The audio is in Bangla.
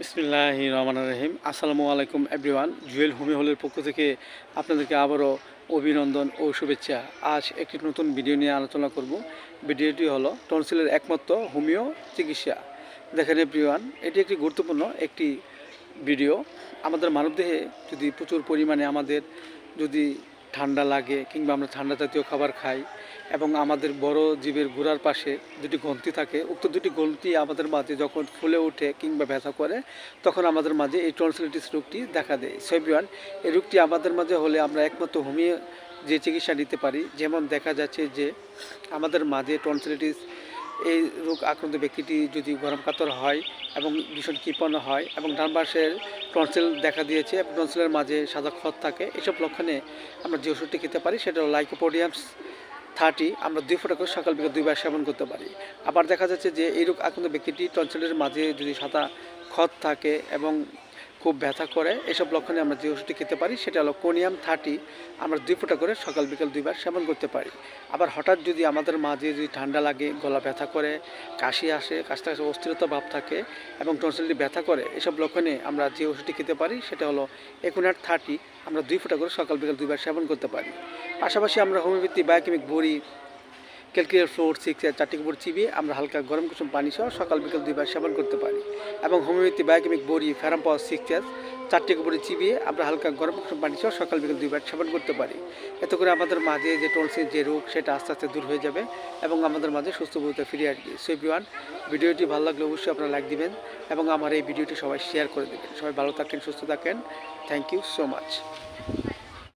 বিসমিল্লাহ রহমান রহিম। আসসালামু আলাইকুম এভরিওয়ান। জুয়েল হোমি হলের পক্ষ থেকে আপনাদেরকে আবারও অভিনন্দন ও শুভেচ্ছা। আজ একটি নতুন ভিডিও নিয়ে আলোচনা করব। ভিডিওটি হলো টনসিলের একমাত্র হোমিও চিকিৎসা। দেখেন এভরিওয়ান, এটি একটি গুরুত্বপূর্ণ একটি ভিডিও। আমাদের মানবদেহে যদি প্রচুর পরিমাণে আমাদের যদি ঠান্ডা লাগে কিংবা আমরা ঠান্ডা জাতীয় খাবার খাই এবং আমাদের বড় জীবের গোড়ার পাশে দুটি গ্রন্থি থাকে, উক্ত দুটি গ্রন্থি আমাদের মাঝে যখন ফুলে ওঠে কিংবা ব্যথা করে, তখন আমাদের মাঝে এই টনসিলিটিস রোগটি দেখা দেয়। সেভিয়ান এই রোগটি আমাদের মাঝে হলে আমরা একমাত্র হোমিও যে চিকিৎসা নিতে পারি। যেমন দেখা যাচ্ছে যে আমাদের মাঝে টনসিলিটিস এই রোগ আক্রান্ত ব্যক্তিটি যদি গরম কাতর হয় এবং ভীষণ কৃপণ হয় এবং ডান পাশের টনসিল দেখা দিয়েছে, এবং টনসিলের মাঝে সাদা খত থাকে, এসব লক্ষণে আমরা যে ওষুধটি খেতে পারি সেটা হলো লাইকোপোডিয়ামস থার্টি আমরা দুই ফোঁটা করে সকাল বিকাল দুইবার সেবন করতে পারি। আবার দেখা যাচ্ছে যে এই রোগ আক্রান্ত ব্যক্তিটি টনসিলের মাঝে যদি সাদা খত থাকে এবং খুব ব্যথা করে, এসব লক্ষণে আমরা যে ওষুধটি খেতে পারি সেটা হলো কোনিয়াম থার্টি, আমরা দুই ফোঁটা করে সকাল বিকাল দুইবার সেবন করতে পারি। আবার হঠাৎ যদি আমাদের মাঝে যদি ঠান্ডা লাগে, গলা ব্যথা করে, কাশি আসে কাশটা কাশে অস্থিরতা ভাব থাকে এবং টনসিলটি ব্যথা করে, এসব লক্ষণে আমরা যে ওষুধটি খেতে পারি সেটা হলো একুনাট থার্টি, আমরা দুই ফোঁটা করে সকাল বিকাল দুইবার সেবন করতে পারি। পাশাপাশি আমরা হোমিওপ্যাথি, বায়োকেমিক, বড়ি ক্যালকুলের ফ্লোর সিক্স চারটি উপর চিবিয়ে আমরা হালকা গরম কুসুম পানি সহ সকাল বিকাল দুইবার সেবন করতে পারি। এবং হোমিওপ্যাথি, বায়োকেমিক, বড়ি ফ্যারাম পাওয়ার সিক্স চারটি উপরে চিবিয়ে আমরা হালকা গরম কুসুম পানি সহ সকাল বিকাল দুইবার সেবন করতে পারি। এতে করে আমাদের মাঝে যে টনসিল, যে রোগ, সেটা আস্তে আস্তে দূর হয়ে যাবে এবং আমাদের মাঝে সুস্থ বলতে ফিরে আসবে। সো এভরিওয়ান ভিডিওটি ভালো লাগলে অবশ্যই আপনারা লাইক দিবেন এবং আমার এই ভিডিওটি সবাই শেয়ার করে দেবেন। সবাই ভালো থাকেন সুস্থ থাকেন থ্যাংক ইউ সো মাচ